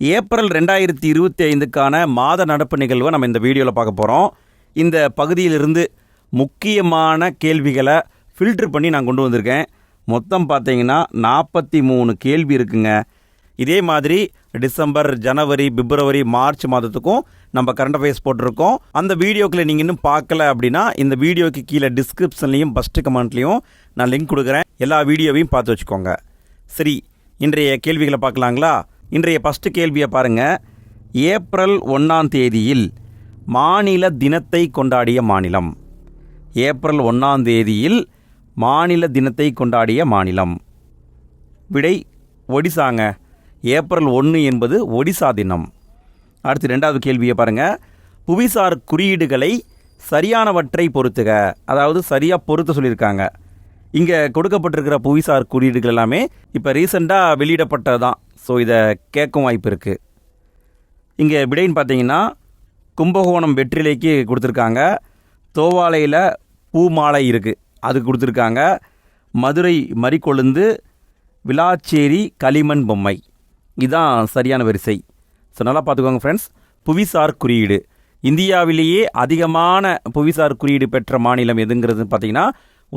April ரெண்டாயிரத்தி இருபத்தி ஐந்துக்கான மாத நடப்பு நிகழ்வை நம்ம இந்த வீடியோவில் பார்க்க போகிறோம் இந்த பகுதியிலிருந்து முக்கியமான கேள்விகளை ஃபில்ட்ரு பண்ணி நான் கொண்டு வந்திருக்கேன். மொத்தம் பார்த்தீங்கன்னா நாற்பத்தி மூணு கேள்வி இருக்குங்க. இதே மாதிரி டிசம்பர் ஜனவரி பிப்ரவரி மார்ச் மாதத்துக்கும் நம்ம கரண்ட் அஃபேர்ஸ் போட்டிருக்கோம். அந்த வீடியோக்களை நீங்கள் இன்னும் பார்க்கல அப்படின்னா இந்த வீடியோக்கு கீழே டிஸ்கிரிப்ஷன்லையும் ஃபஸ்ட்டு கமெண்ட்லேயும் நான் லிங்க் கொடுக்குறேன். எல்லா வீடியோவையும் பார்த்து வச்சுக்கோங்க. சரி இன்றைய கேள்விகளை பார்க்கலாங்களா? இன்றைய ஃபஸ்ட்டு கேள்வியை பாருங்கள் ஏப்ரல் ஒன்றாம் தேதியில் மாநில தினத்தை கொண்டாடிய மாநிலம். ஏப்ரல் ஒன்றாம் தேதியில் மாநில தினத்தை கொண்டாடிய மாநிலம். விடை ஒடிசாங்க. ஏப்ரல் ஒன்று என்பது ஒடிசா தினம். அடுத்து ரெண்டாவது கேள்வியை பாருங்கள் புவிசார் குறியீடுகளை சரியானவற்றை பொறுத்துக. அதாவது சரியாக பொறுத்து சொல்லியிருக்காங்க. இங்கே கொடுக்கப்பட்டிருக்கிற புவிசார் குறியீடுகள் எல்லாமே இப்போ ரீசெண்டாக வெளியிடப்பட்டது தான் ஸோ இதை கேட்கும் வாய்ப்பு இருக்குது இங்கே விடைன்னு பார்த்தீங்கன்னா கும்பகோணம் வெற்றிலைக்கு கொடுத்துருக்காங்க. தோவாலையில் பூமாலை இருக்குது அது கொடுத்துருக்காங்க. மதுரை மறிக்கொழுந்து விளாச்சேரி களிமண் பொம்மை. இதுதான் சரியான வரிசை. ஸோ நல்லா பார்த்துக்கோங்க ஃப்ரெண்ட்ஸ் புவிசார் குறியீடு. இந்தியாவிலேயே அதிகமான புவிசார் குறியீடு பெற்ற மாநிலம் எதுங்கிறது பார்த்தீங்கன்னா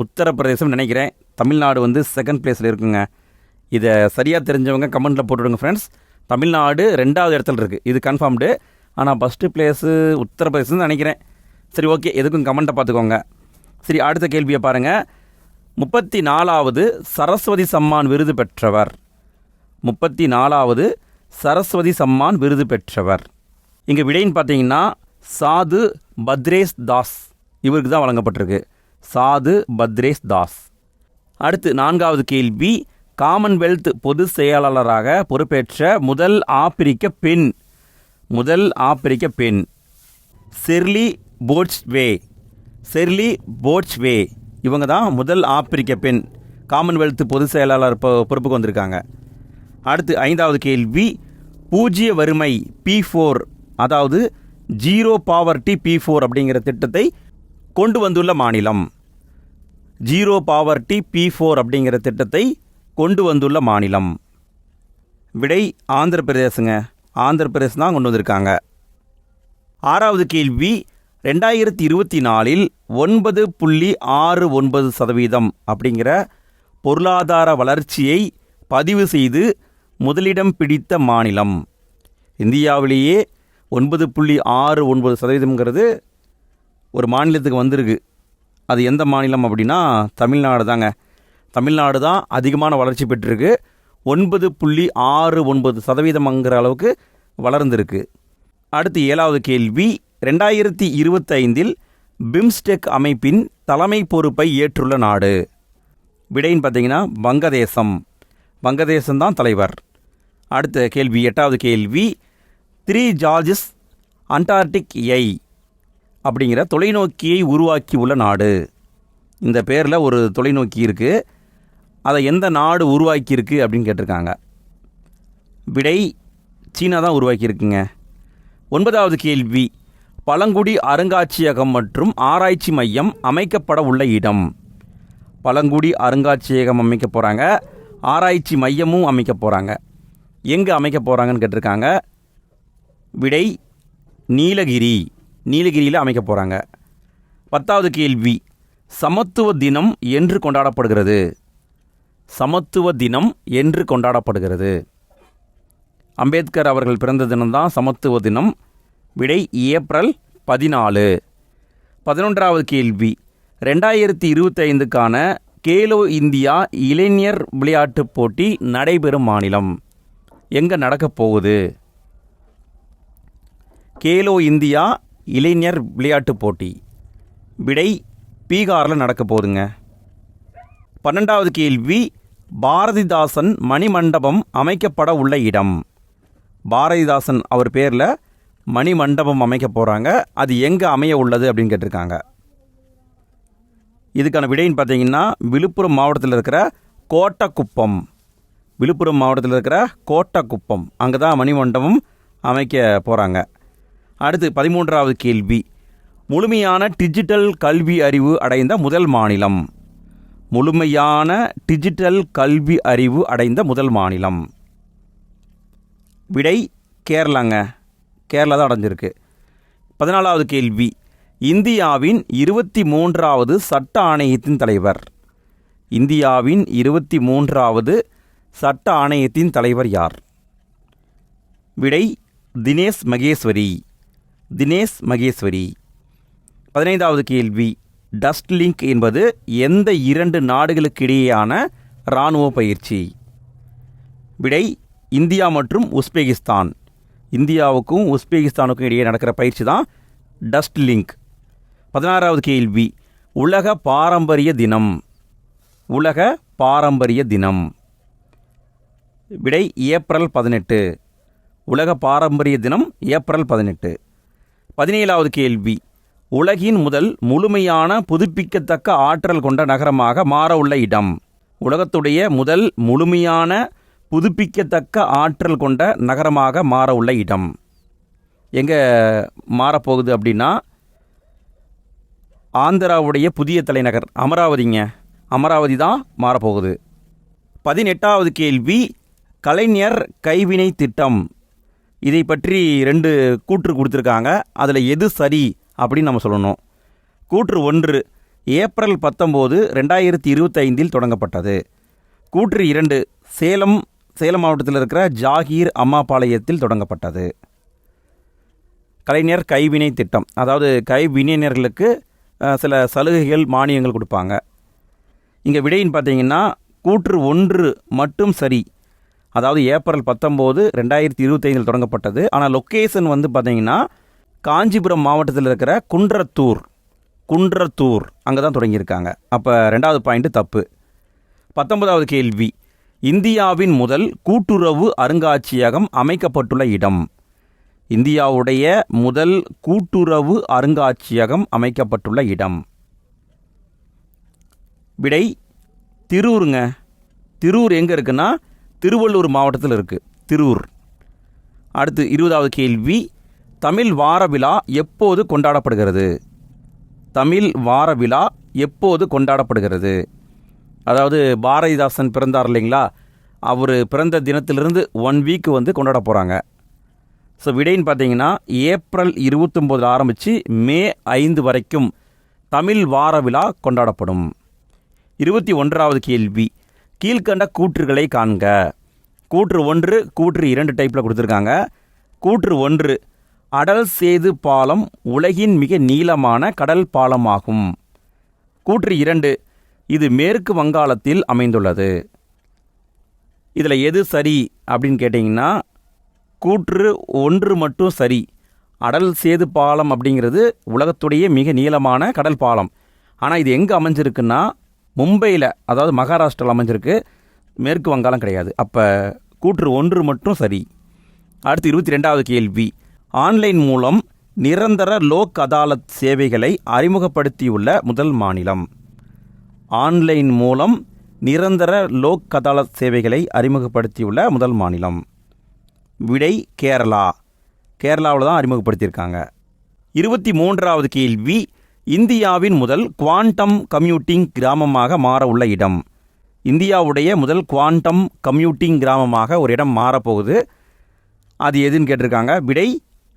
உத்தரப்பிரதேசம் நினைக்கிறேன். தமிழ்நாடு வந்து செகண்ட் பிளேஸில் இருக்குங்க. இதை சரியாக தெரிஞ்சவங்க கமெண்ட்டில் போட்டுவிடுங்க ஃப்ரெண்ட்ஸ் தமிழ்நாடு ரெண்டாவது இடத்துல இருக்குது இது கன்ஃபார்ம்டு ஆனால் ஃபஸ்ட்டு பிளேஸு உத்தரப்பிரதேசம் நினைக்கிறேன். சரி ஓகே எதுக்கும் கமெண்ட்டை பார்த்துக்கோங்க. சரி அடுத்த கேள்வியை பாருங்கள் முப்பத்தி நாலாவது சரஸ்வதி சம்மான் விருது பெற்றவர். முப்பத்தி நாலாவது சரஸ்வதி சம்மான் விருது பெற்றவர். இங்கே விடைன்னு பார்த்தீங்கன்னா சாது பத்ரேஸ் தாஸ். இவருக்கு தான் வழங்கப்பட்டிருக்கு. சாது பத்ரேஷ் தாஸ். அடுத்து நான்காவது கேள்வி காமன்வெல்த் பொது செயலாளராக பொறுப்பேற்ற முதல் ஆப்பிரிக்க பெண். முதல் ஆப்பிரிக்க பெண். செர்லி போட்ஸ்வே செர்லி போட்ஸ்வே இவங்க தான் முதல் ஆப்பிரிக்க பெண். காமன்வெல்த் பொதுச் செயலாளர் பொ- பொறுப்புக்கு வந்திருக்காங்க. அடுத்து ஐந்தாவது கேள்வி பூஜ்ய வறுமை பி ஃபோர் அதாவது ஜீரோ பாவர்ட்டி பி ஃபோர் அப்படிங்கிற திட்டத்தை கொண்டு வந்துள்ள மாநிலம். ஜீரோ பாவர்ட்டி பி ஃபோர் அப்படிங்கிற திட்டத்தை கொண்டு வந்துள்ள மாநிலம். விடை ஆந்திர பிரதேசங்க. ஆந்திர பிரதேசம் தான் கொண்டு வந்திருக்காங்க. ஆறாவது கேள்வி ரெண்டாயிரத்தி இருபத்தி நாலில் ஒன்பது புள்ளி ஆறு ஒன்பது சதவீதம் அப்படிங்கிற பொருளாதார வளர்ச்சியை பதிவு செய்து முதலிடம் பிடித்த மாநிலம். இந்தியாவிலேயே ஒன்பது புள்ளி ஆறு ஒன்பது சதவீதம்ங்கிறது ஒரு மாநிலத்துக்கு வந்திருக்கு. அது எந்த மாநிலம் அப்படின்னா தமிழ்நாடு தாங்க. தமிழ்நாடு தான் அதிகமான வளர்ச்சி பெற்றிருக்கு. ஒன்பது புள்ளி ஆறு ஒன்பது சதவீதம்ங்கிற அளவுக்கு வளர்ந்திருக்கு. அடுத்து ஏழாவது கேள்வி. ரெண்டாயிரத்தி இருபத்தைந்தில் பிம்ஸ்டெக் அமைப்பின் தலைமை பொறுப்பை ஏற்றுள்ள நாடு. விடைன்னு பார்த்தீங்கன்னா வங்கதேசம். வங்கதேசம்தான் தலைவர். அடுத்த கேள்வி எட்டாவது கேள்வி. த்ரீ ஜார்ஜஸ் அண்டார்டிக் ஐ அப்படிங்கிற தொலைநோக்கியை உருவாக்கியுள்ள நாடு. இந்த பேரில் ஒரு தொலைநோக்கி இருக்குது அதை எந்த நாடு உருவாக்கியிருக்கு அப்படின்னு கேட்டிருக்காங்க. விடை சீனா தான் உருவாக்கியிருக்குங்க. ஒன்பதாவது கேள்வி. பழங்குடி அருங்காட்சியகம் மற்றும் ஆராய்ச்சி மையம் அமைக்கப்பட உள்ள இடம். பழங்குடி அருங்காட்சியகம் அமைக்க போகிறாங்க ஆராய்ச்சி மையமும் அமைக்க போகிறாங்க எங்கே அமைக்க போகிறாங்கன்னு கேட்டிருக்காங்க. விடை நீலகிரி. நீலகிரியில் அமைக்க போகிறாங்க பத்தாவது கேள்வி சமத்துவ தினம் என்று கொண்டாடப்படுகிறது. சமத்துவ தினம் என்று கொண்டாடப்படுகிறது. அம்பேத்கர் அவர்கள் பிறந்த தினம்தான் சமத்துவ தினம். விடை ஏப்ரல் பதினாலு. பதினொன்றாவது கேள்வி ரெண்டாயிரத்தி இருபத்தைந்துக்கான கேலோ இந்தியா இளைஞர் விளையாட்டுப் போட்டி நடைபெறும் மாநிலம். எங்கே நடக்கப் போகுது? கேலோ இந்தியா இளைஞர் விளையாட்டுப் போட்டி. விடை பீகாரில் நடக்க போகுதுங்க. பன்னெண்டாவது கேள்வி பாரதிதாசன் மணிமண்டபம் அமைக்கப்பட உள்ள இடம். பாரதிதாசன் அவர் பேரில் மணிமண்டபம் அமைக்க போகிறாங்க அது எங்கே அமைய உள்ளது அப்படின்னு கேட்டிருக்காங்க. இதுக்கான விடைன்னு பார்த்தீங்கன்னா விழுப்புரம் மாவட்டத்தில் இருக்கிற கோட்டக்குப்பம். விழுப்புரம் மாவட்டத்தில் இருக்கிற கோட்டக்குப்பம். அங்கே தான் மணிமண்டபம் அமைக்க போகிறாங்க அடுத்து பதிமூன்றாவது கேள்வி. முழுமையான டிஜிட்டல் கல்வி அறிவு அடைந்த முதல் மாநிலம். முழுமையான டிஜிட்டல் கல்வி அறிவு அடைந்த முதல் மாநிலம். விடை கேரளாங்க. கேரளா தான் அடைஞ்சிருக்கு. பதினாலாவது கேள்வி. இந்தியாவின் இருபத்தி மூன்றாவது சட்ட ஆணையத்தின் தலைவர். இந்தியாவின் இருபத்தி மூன்றாவது சட்ட ஆணையத்தின் தலைவர் யார்? விடை தினேஷ் மகேஸ்வரி. தினேஷ் மகேஸ்வரி. பதினைந்தாவது கேள்வி. டஸ்ட் லிங்க் என்பது எந்த இரண்டு நாடுகளுக்கு இடையேயான இராணுவ பயிற்சி? விடை இந்தியா மற்றும் உஸ்பெகிஸ்தான். இந்தியாவுக்கும் உஸ்பெகிஸ்தானுக்கும் இடையே நடக்கிற பயிற்சி தான் டஸ்ட் லிங்க். பதினாறாவது கேள்வி. உலக பாரம்பரிய தினம். உலக பாரம்பரிய தினம். விடை ஏப்ரல் பதினெட்டு. உலக பாரம்பரிய தினம் ஏப்ரல் பதினெட்டு. பதினேழாவது கேள்வி. உலகின் முதல் முழுமையான புதுப்பிக்கத்தக்க ஆற்றல் கொண்ட நகரமாக மாற உள்ள இடம். உலகத்துடைய முதல் முழுமையான புதுப்பிக்கத்தக்க ஆற்றல் கொண்ட நகரமாக மாற உள்ள இடம். எங்கே மாறப்போகுது அப்படின்னா ஆந்திராவுடைய புதிய தலைநகர் அமராவதிங்க. அமராவதி தான் மாறப்போகுது. பதினெட்டாவது கேள்வி கலைஞர் கைவினை திட்டம் இதை பற்றி ரெண்டு கூற்று கொடுத்துருக்காங்க. அதில் எது சரி அப்படின்னு நம்ம சொல்லணும். கூற்று ஒன்று ஏப்ரல் பத்தொம்போது ரெண்டாயிரத்தி இருபத்தைந்தில் தொடங்கப்பட்டது. கூற்று இரண்டு சேலம் சேலம் மாவட்டத்தில் இருக்கிற ஜாகீர் அம்மாபாளையத்தில் தொடங்கப்பட்டது. கலைஞர் கைவினை திட்டம். அதாவது கைவினைஞர்களுக்கு சில சலுகைகள் மானியங்கள் கொடுப்பாங்க. இங்கே விடைன்னு பார்த்தீங்கன்னா கூற்று ஒன்று மட்டும் சரி. அதாவது ஏப்ரல் பத்தொம்போது ரெண்டாயிரத்தி இருபத்தைந்தில் தொடங்கப்பட்டது. ஆனால் லொக்கேஷன் வந்து பார்த்தீங்கன்னா காஞ்சிபுரம் மாவட்டத்தில் இருக்கிற குன்றத்தூர் குன்றத்தூர் அங்கே தான் தொடங்கியிருக்காங்க. அப்போ ரெண்டாவது பாயிண்ட்டு தப்பு. பத்தொன்பதாவது கேள்வி. இந்தியாவின் முதல் கூட்டுறவு அருங்காட்சியகம் அமைக்கப்பட்டுள்ள இடம். இந்தியாவுடைய முதல் கூட்டுறவு அருங்காட்சியகம் அமைக்கப்பட்டுள்ள இடம். விடை திருவூருங்க. திருவூர் எங்கே இருக்குன்னா திருவள்ளூர் மாவட்டத்தில் இருக்குது திருவூர். அடுத்து இருபதாவது கேள்வி தமிழ் வார விழா எப்போது கொண்டாடப்படுகிறது? தமிழ் வார விழா எப்போது கொண்டாடப்படுகிறது? அதாவது பாரதிதாசன் பிறந்தார் இல்லைங்களா? அவர் பிறந்த தினத்திலிருந்து ஒன் வீக் வந்து கொண்டாட போகிறாங்க ஸோ விடைன்னு பார்த்தீங்கன்னா ஏப்ரல் இருபத்தொம்போதில் ஆரம்பித்து மே ஐந்து வரைக்கும் தமிழ் வார விழா கொண்டாடப்படும். இருபத்தி ஒன்றாவது கேள்வி கீழ்க்கண்ட கூற்றுகளை காண்க. கூற்று ஒன்று கூற்று இரண்டு டைப்பில் கொடுத்துருக்காங்க. கூற்று ஒன்று அடல் சேது பாலம் உலகின் மிக நீளமான கடல் பாலமாகும். கூற்று இரண்டு இது மேற்கு வங்காளத்தில் அமைந்துள்ளது. இதில் எது சரி அப்படின்னு கேட்டிங்கன்னா கூற்று ஒன்று மட்டும் சரி. அடல் சேது பாலம் அப்படிங்கிறது உலகத்துடைய மிக நீளமான கடல் பாலம். ஆனால் இது எங்கே அமைஞ்சிருக்குன்னா மும்பையில் அதாவது மகாராஷ்டிராவில் அமைஞ்சிருக்கு மேற்கு வங்காளம் கிடையாது. அப்போ கூற்று ஒன்று மட்டும் சரி. அடுத்து இருபத்தி ரெண்டாவது கேள்வி. ஆன்லைன் மூலம் நிரந்தர லோக் அதாலத் சேவைகளை அறிமுகப்படுத்தியுள்ள முதல் மாநிலம். ஆன்லைன் மூலம் நிரந்தர லோக் அதாலத் சேவைகளை அறிமுகப்படுத்தியுள்ள முதல் மாநிலம். விடை கேரளா. கேரளாவில் தான் அறிமுகப்படுத்தியிருக்காங்க. இருபத்தி மூன்றாவது கேள்வி. இந்தியாவின் முதல் குவாண்டம் கம்யூட்டிங் கிராமமாக மாற உள்ள இடம். இந்தியாவுடைய முதல் குவாண்டம் கம்யூட்டிங் கிராமமாக ஒரு இடம் மாறப்போகுது. அது எதுன்னு கேட்டிருக்காங்க? விடை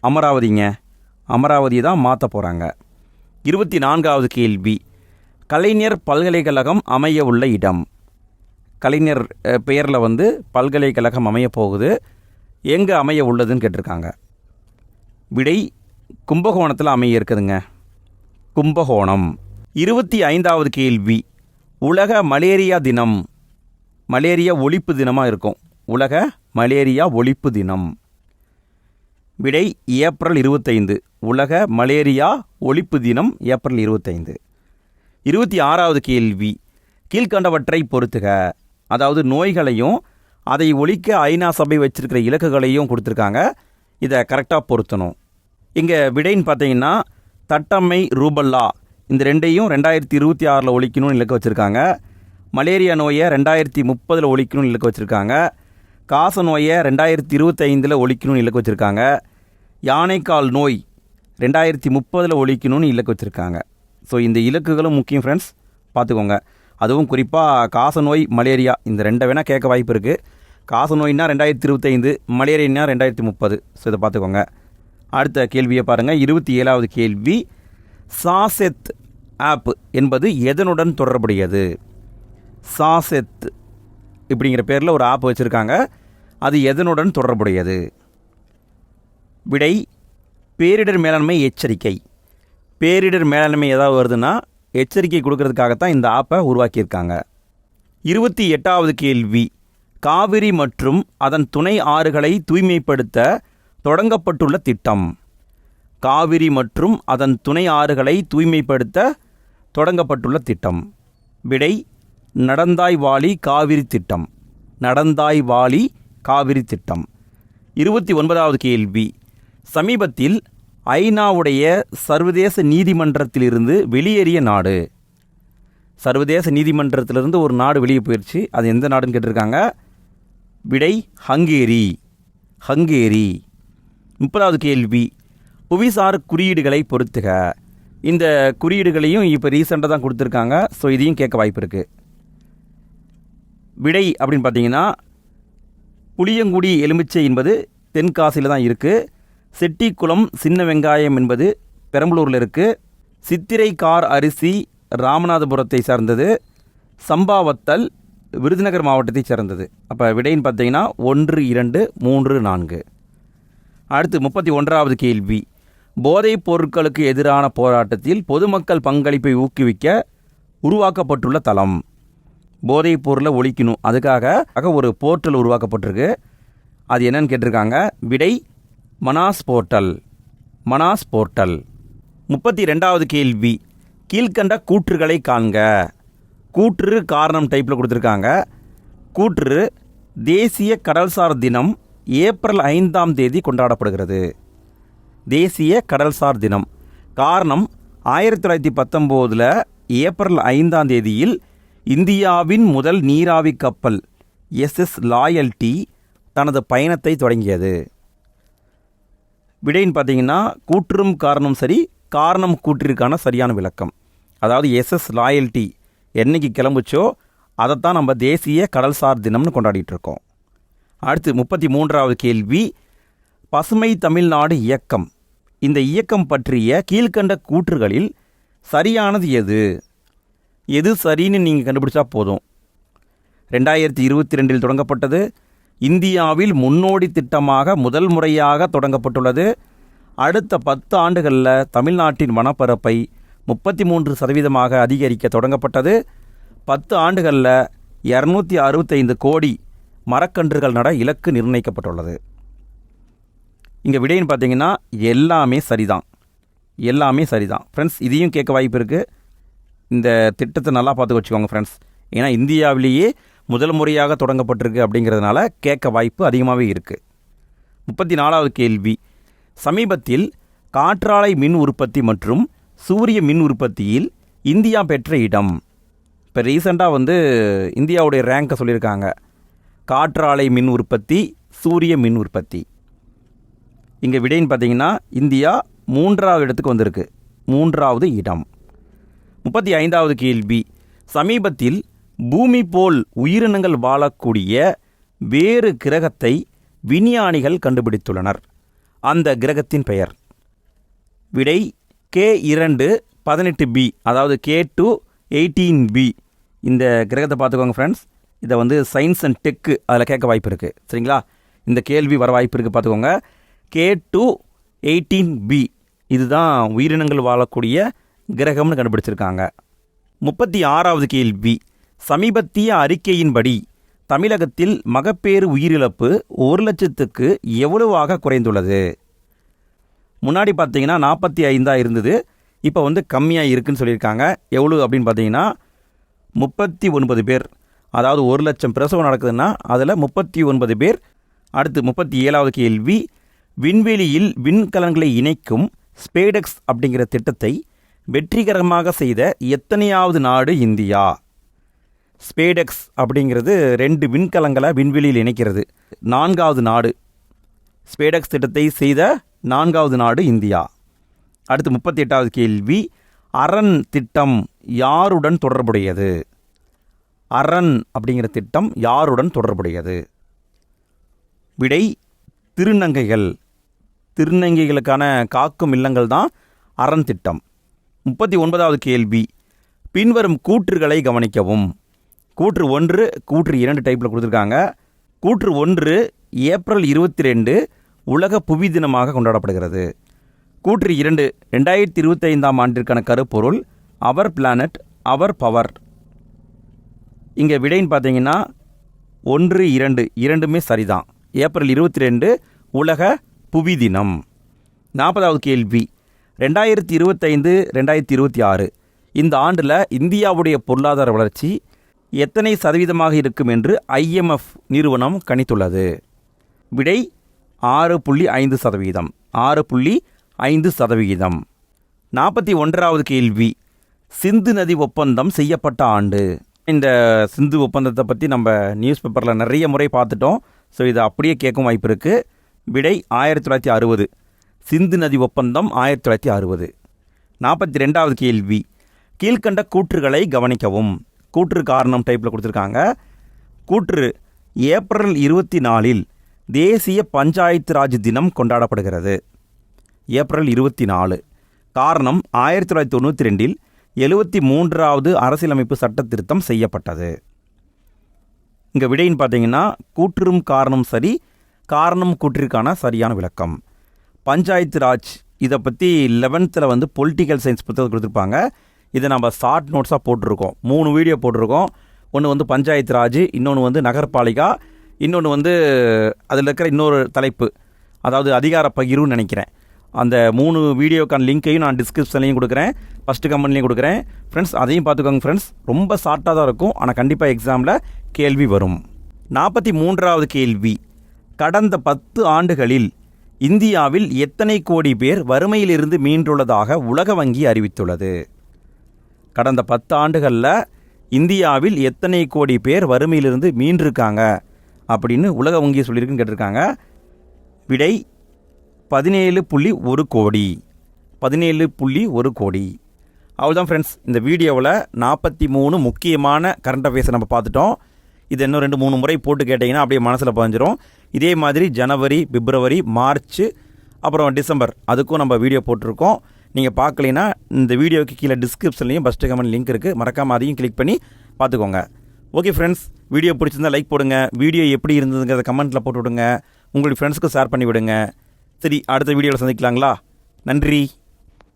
அமராவதிங்க. அமராவதி தான் மாற்ற போகிறாங்க இருபத்தி நான்காவது கேள்வி. கலைஞர் பல்கலைக்கழகம் அமைய உள்ள இடம். கலைஞர் பெயரில் வந்து பல்கலைக்கழகம் அமைய போகுது. எங்கே அமைய உள்ளதுன்னு கேட்டிருக்காங்க. விடை கும்பகோணத்தில் அமைய இருக்குதுங்க. கும்பகோணம். இருபத்தி ஐந்தாவது கேள்வி. உலக மலேரியா தினம். மலேரியா ஒழிப்பு தினமாக இருக்கும். உலக மலேரியா ஒழிப்பு தினம். விடை ஏப்ரல் இருபத்தைந்து. உலக மலேரியா ஒழிப்பு தினம் ஏப்ரல் இருபத்தைந்து. இருபத்தி ஆறாவது கேள்வி. கீழ்கண்டவற்றை பொறுத்துக. அதாவது நோய்களையும் அதை ஒழிக்க ஐநா சபை வச்சிருக்கிற இலக்குகளையும் கொடுத்துருக்காங்க. இதை கரெக்டாக பொருத்தணும். இங்கே விடைன்னு பார்த்தீங்கன்னா தட்டம்மை ரூபல்லா. இந்த ரெண்டையும் ரெண்டாயிரத்தி இருபத்தி ஆறில் ஒழிக்கணும்னு இலக்கு வச்சுருக்காங்க. மலேரியா நோயை ரெண்டாயிரத்தி முப்பதில் ஒழிக்கணும்னு இலக்கு வச்சுருக்காங்க. காச நோயை ரெண்டாயிரத்தி இருபத்தைந்தில் ஒழிக்கணும்னு இலக்கு வச்சுருக்காங்க. யானைக்கால் நோய் ரெண்டாயிரத்தி முப்பதில் ஒழிக்கணும்னு இலக்கு வச்சுருக்காங்க. ஸோ இந்த இலக்குகளும் முக்கியம் ஃப்ரெண்ட்ஸ் பார்த்துக்கோங்க. அதுவும் குறிப்பாக காச நோய் மலேரியா இந்த ரெண்டை வேணால் கேட்க வாய்ப்பு இருக்குது காச நோயினா ரெண்டாயிரத்தி இருபத்தைந்து மலேரியன்னா ரெண்டாயிரத்தி முப்பது. ஸோ இதை பார்த்துக்கோங்க. அடுத்த கேள்வியை பாருங்கள் இருபத்தி ஏழாவது கேள்வி. சாசெத் ஆப் என்பது எதனுடன் தொடர்புடையது? சாசெத் இப்படிங்கிற பேரில் ஒரு ஆப் வச்சுருக்காங்க. அது எதனுடன் தொடர்புடையது? விடை பேரிடர் மேலாண்மை எச்சரிக்கை. பேரிடர் மேலாண்மை ஏதாவது வருதுன்னா எச்சரிக்கை கொடுக்கறதுக்காகத்தான் இந்த ஆப்பை உருவாக்கியிருக்காங்க. இருபத்தி எட்டாவது கேள்வி. காவிரி மற்றும் அதன் துணை ஆறுகளை தூய்மைப்படுத்த தொடங்கப்பட்டுள்ள திட்டம். காவிரி மற்றும் அதன் துணை ஆறுகளை தூய்மைப்படுத்த தொடங்கப்பட்டுள்ள திட்டம். விடை நடந்தாய் வாலி காவிரி திட்டம். நடந்தாய் வாலி காவிரி திட்டம். இருபத்தி ஒன்பதாவது கேள்வி. சமீபத்தில் ஐநாவுடைய சர்வதேச நீதிமன்றத்திலிருந்து வெளியேறிய நாடு. சர்வதேச நீதிமன்றத்திலிருந்து ஒரு நாடு வெளியே போயிடுச்சு அது எந்த நாடுன்னு கேட்டிருக்காங்க? விடை ஹங்கேரி. ஹங்கேரி. முப்பதாவது கேள்வி. புவிசார் குறியீடுகளை பொறுத்துக. இந்த குறியீடுகளையும் இப்போ ரீசெண்டாக தான் கொடுத்துருக்காங்க. ஸோ இதையும் கேட்க வாய்ப்பு இருக்குது விடை அப்படின்னு பார்த்தீங்கன்னா புளியங்குடி எலுமிச்சை என்பது தென்காசியில் தான் இருக்குது செட்டிக்குளம் சின்ன வெங்காயம் என்பது பெரம்பலூரில் இருக்குது சித்திரை கார் அரிசி ராமநாதபுரத்தை சார்ந்தது. சம்பாவத்தல் விருதுநகர் மாவட்டத்தை சேர்ந்தது. அப்போ விடைன்னு பார்த்தீங்கன்னா ஒன்று இரண்டு மூன்று நான்கு. அடுத்து முப்பத்தி ஒன்றாவது கேள்வி. போதைப் பொருட்களுக்கு எதிரான போராட்டத்தில் பொதுமக்கள் பங்களிப்பை ஊக்குவிக்க உருவாக்கப்பட்டுள்ள தளம். போதைப் பொருளை ஒழிக்கணும். அதுக்காக ஒரு போர்ட்டல் உருவாக்கப்பட்டிருக்கு. அது என்னன்னு கேட்டிருக்காங்க. விடை மனாஸ் போர்ட்டல். மனாஸ் போர்ட்டல். முப்பத்தி ரெண்டாவது கேள்வி. கீழ்கண்ட கூற்றுகளை காண்க. கூற்று காரணம் டைப்பில் கொடுத்துருக்காங்க. கூற்று தேசிய கடல்சார் தினம் ஏப்ரல் ஐந்தாம் தேதி கொண்டாடப்படுகிறது. தேசிய கடல்சார் தினம். காரணம் ஆயிரத்தி தொள்ளாயிரத்தி பத்தொம்போதில் ஏப்ரல் ஐந்தாம் தேதியில் இந்தியாவின் முதல் நீராவி கப்பல் எஸ்எஸ் லாயல்டி தனது பயணத்தை தொடங்கியது. விடைன்னு பார்த்தீங்கன்னா கூற்றும் காரணம் சரி காரணம் கூற்றிற்கான சரியான விளக்கம். அதாவது எஸ்எஸ் லாயல்டி என்னைக்கு கிளம்புச்சோ அதைத்தான் நம்ம தேசிய கடல்சார் தினம்னு கொண்டாடிட்டு இருக்கோம். அடுத்து முப்பத்தி மூன்றாவது கேள்வி. பசுமை தமிழ்நாடு இயக்கம். இந்த இயக்கம் பற்றிய கீழ்கண்ட கூற்றுகளில் சரியானது எது? எது சரின்னு நீங்கள் கண்டுபிடிச்சா போதும். ரெண்டாயிரத்தி இருபத்தி ரெண்டில் தொடங்கப்பட்டது. இந்தியாவில் முன்னோடி திட்டமாக முதல் முறையாக தொடங்கப்பட்டுள்ளது. அடுத்த பத்து ஆண்டுகளில் தமிழ்நாட்டின் வனப்பரப்பை முப்பத்தி மூன்று சதவீதமாக அதிகரிக்க தொடங்கப்பட்டது. பத்து ஆண்டுகளில் இரநூத்தி அறுபத்தைந்து கோடி மரக்கன்றுகள் நட இலக்கு நிர்ணயிக்கப்பட்டுள்ளது. இங்கே விடைன்னு பார்த்தீங்கன்னா எல்லாமே சரிதான். எல்லாமே சரிதான். ஃப்ரெண்ட்ஸ் இதையும் கேட்க வாய்ப்பு இருக்குது இந்த திட்டத்தை நல்லா பார்த்து வச்சுக்கோங்க ஃப்ரெண்ட்ஸ் ஏன்னா இந்தியாவிலேயே முதல் முறையாக தொடங்கப்பட்டிருக்கு அப்படிங்கிறதுனால கேட்க வாய்ப்பு அதிகமாகவே இருக்குது முப்பத்தி நாலாவது கேள்வி. சமீபத்தில் காற்றாலை மின் உற்பத்தி மற்றும் சூரிய மின் உற்பத்தியில் இந்தியா பெற்ற இடம். இப்போ ரீசெண்டாக வந்து இந்தியாவுடைய ரேங்கை சொல்லியிருக்காங்க. காற்றாலை மின் உற்பத்தி சூரிய மின் உற்பத்தி. இங்கே விடைன்னு பார்த்தீங்கன்னா இந்தியா மூன்றாவது இடத்துக்கு வந்திருக்கு. மூன்றாவது இடம். முப்பத்தி ஐந்தாவது கேள்வி. சமீபத்தில் பூமி போல் உயிரினங்கள் வாழக்கூடிய வேறு கிரகத்தை விஞ்ஞானிகள் கண்டுபிடித்துள்ளனர். அந்த கிரகத்தின் பெயர். விடை கே இரண்டு பதினெட்டு பி அதாவது கே டூ எயிட்டீன் பி. இந்த கிரகத்தை பார்த்துக்கோங்க ஃப்ரெண்ட்ஸ் இதை வந்து சயின்ஸ் அண்ட் டெக்கு அதில் கேட்க வாய்ப்பு இருக்குது சரிங்களா? இந்த கேள்வி வர வாய்ப்பு இருக்குது பார்த்துக்கோங்க. கே டூ எயிட்டீன் பி இதுதான் உயிரினங்கள் வாழக்கூடிய கிரகம்னு கண்டுபிடிச்சிருக்காங்க. முப்பத்தி ஆறாவது கேள்வி சமீபத்திய அறிக்கையின்படி தமிழகத்தில் மகப்பேறு உயிரிழப்பு ஒரு லட்சத்துக்கு எவ்வளவாக குறைந்துள்ளது? முன்னாடி பார்த்தீங்கன்னா நாற்பத்தி ஐந்தாக இருந்தது இப்போ வந்து கம்மியாக இருக்குதுன்னு சொல்லியிருக்காங்க. எவ்வளோ அப்படின்னு பார்த்தீங்கன்னா முப்பத்தி ஒன்பது பேர். அதாவது ஒரு லட்சம் பிரசவம் நடக்குதுன்னா அதில் முப்பத்தி ஒன்பது பேர் அடுத்து முப்பத்தி ஏழாவது கேள்வி விண்வெளியில் விண்கலன்களை இணைக்கும் ஸ்பேடெக்ஸ் அப்படிங்கிற திட்டத்தை வெற்றிகரமாக செய்த எத்தனையாவது நாடு இந்தியா? ஸ்பேடெக்ஸ் அப்படிங்கிறது ரெண்டு விண்கலங்களை விண்வெளியில் இணைக்கிறது. நான்காவது நாடு. ஸ்பேடெக்ஸ் திட்டத்தை செய்த நான்காவது நாடு இந்தியா. அடுத்து முப்பத்தி எட்டாவது கேள்வி அரண் திட்டம் யாருடன் தொடர்புடையது? அரண் அப்படிங்கிற திட்டம் யாருடன் தொடர்புடையது? விடை திருநங்கைகள். திருநங்கைகளுக்கான காக்கும் இல்லங்கள் தான் அரண் திட்டம். முப்பத்தி ஒன்பதாவது கேள்வி. பின்வரும் கூற்றுகளை கவனிக்கவும். கூற்று ஒன்று கூற்று இரண்டு டைப்பில் கொடுத்துருக்காங்க. கூற்று ஒன்று ஏப்ரல் இருபத்தி ரெண்டு உலக புவி தினமாக கொண்டாடப்படுகிறது. கூற்று இரண்டு ரெண்டாயிரத்தி இருபத்தைந்தாம் ஆண்டிற்கான கருப்பொருள் அவர் பிளானட் அவர் பவர் இங்கே விடைன்னு பார்த்தீங்கன்னா ஒன்று இரண்டு. இரண்டுமே சரிதான். ஏப்ரல் இருபத்தி ரெண்டு உலக புவி தினம். நாற்பதாவது கேள்வி. ரெண்டாயிரத்தி இருபத்தைந்து ரெண்டாயிரத்தி இருபத்தி ஆறு. இந்த ஆண்டில் இந்தியாவுடைய பொருளாதார வளர்ச்சி எத்தனை சதவீதமாக இருக்கும் என்று ஐஎம்எஃப் நிறுவனம் கணித்துள்ளது. விடை ஆறு புள்ளி ஐந்து சதவீதம். ஆறு புள்ளி ஐந்து சதவிகிதம் நாற்பத்தி ஒன்றாவது கேள்வி. சிந்து நதி ஒப்பந்தம் செய்யப்பட்ட ஆண்டு. இந்த சிந்து ஒப்பந்தத்தை பற்றி நம்ம நியூஸ் பேப்பரில் நிறைய முறை பார்த்துட்டோம். ஸோ இதை அப்படியே கேட்கும் வாய்ப்பு இருக்குது விடை ஆயிரத்தி தொள்ளாயிரத்தி அறுபது. சிந்து நதி ஒப்பந்தம் ஆயிரத்தி தொள்ளாயிரத்தி அறுபது. நாற்பத்தி ரெண்டாவது கேள்வி. கீழ்க்கண்ட கூற்றுகளை கவனிக்கவும். கூற்று காரணம் டைப்பில் கொடுத்துருக்காங்க. கூற்று ஏப்ரல் இருபத்தி நாலில் தேசிய பஞ்சாயத்து ராஜ் தினம் கொண்டாடப்படுகிறது. ஏப்ரல் இருபத்தி நாலு. காரணம் ஆயிரத்தி தொள்ளாயிரத்தி தொண்ணூற்றி ரெண்டில் எழுபத்தி மூன்றாவது அரசியலமைப்பு சட்ட திருத்தம் செய்யப்பட்டது. இங்கே விடைன்னு பார்த்தீங்கன்னா கூற்றும் காரணம் சரி காரணம் கூற்றிற்கான சரியான விளக்கம். பஞ்சாயத்து ராஜ் இதை பற்றி லெவன்த்தில் வந்து பொலிட்டிக்கல் சயின்ஸ் புத்தகம் கொடுத்துருப்பாங்க. இதை நம்ம ஷார்ட் நோட்ஸாக போட்டிருக்கோம். மூணு வீடியோ போட்டிருக்கோம். ஒன்று வந்து பஞ்சாயத்து ராஜ் இன்னொன்று வந்து நகர்பாலிகா இன்னொன்று வந்து அதில் இருக்கிற இன்னொரு தலைப்பு அதாவது அதிகார பகிர்வுன்னு நினைக்கிறேன். அந்த மூணு வீடியோக்கான லிங்க்கையும் நான் டிஸ்கிரிப்ஷன்லையும் கொடுக்குறேன். ஃபஸ்ட்டு கம்பெனிலையும் கொடுக்குறேன். ஃப்ரெண்ட்ஸ் அதையும் பார்த்துக்கோங்க ஃப்ரெண்ட்ஸ் ரொம்ப ஷார்ட்டாக தான் இருக்கும். ஆனால் கண்டிப்பாக எக்ஸாமில் கேள்வி வரும். நாற்பத்தி மூன்றாவது கேள்வி. கடந்த பத்து ஆண்டுகளில் இந்தியாவில் எத்தனை கோடி பேர் வறுமையிலிருந்து மீண்டுள்ளதாக உலக வங்கி அறிவித்துள்ளது. கடந்த பத்து ஆண்டுகளில் இந்தியாவில் எத்தனை கோடி பேர் வறுமையிலிருந்து மீண்டிருக்காங்க? அப்படின்னு உலக வங்கி சொல்லியிருக்குன்னு கேட்டிருக்காங்க. விடை பதினேழு புள்ளி ஒரு கோடி. பதினேழு புள்ளி ஒரு கோடி. அவ்வளோதான் ஃப்ரெண்ட்ஸ் இந்த வீடியோவில் நாற்பத்தி மூணு முக்கியமான கரண்ட் அஃபேர்ஸை நம்ம பார்த்துட்டோம். இது இன்னும் ரெண்டு மூணு முறை போட்டு கேட்டிங்கன்னா அப்படியே மனசில் பதிஞ்சிரும். இதே மாதிரி ஜனவரி பிப்ரவரி மார்ச் அப்புறம் டிசம்பர் அதுக்கும் நம்ம வீடியோ போட்டிருக்கோம். நீங்கள் பார்க்கலைன்னா இந்த வீடியோக்கு கீழே டிஸ்கிரிப்ஷன்லையும் ஃபஸ்ட்டு கமெண்ட் லிங்க் இருக்குது மறக்காமல் அதையும் கிளிக் பண்ணி பார்த்துக்கோங்க. ஓகே ஃப்ரெண்ட்ஸ் வீடியோ பிடிச்சிருந்தா லைக் போடுங்க. வீடியோ எப்படி இருந்ததுங்கிறத கமெண்ட்டில் போட்டு விடுங்க. உங்களுக்கு ஃப்ரெண்ட்ஸ்க்கு ஷேர் பண்ணி விடுங்க. சரி அடுத்த வீடியோவில் சந்திக்கலாங்களா? நன்றி.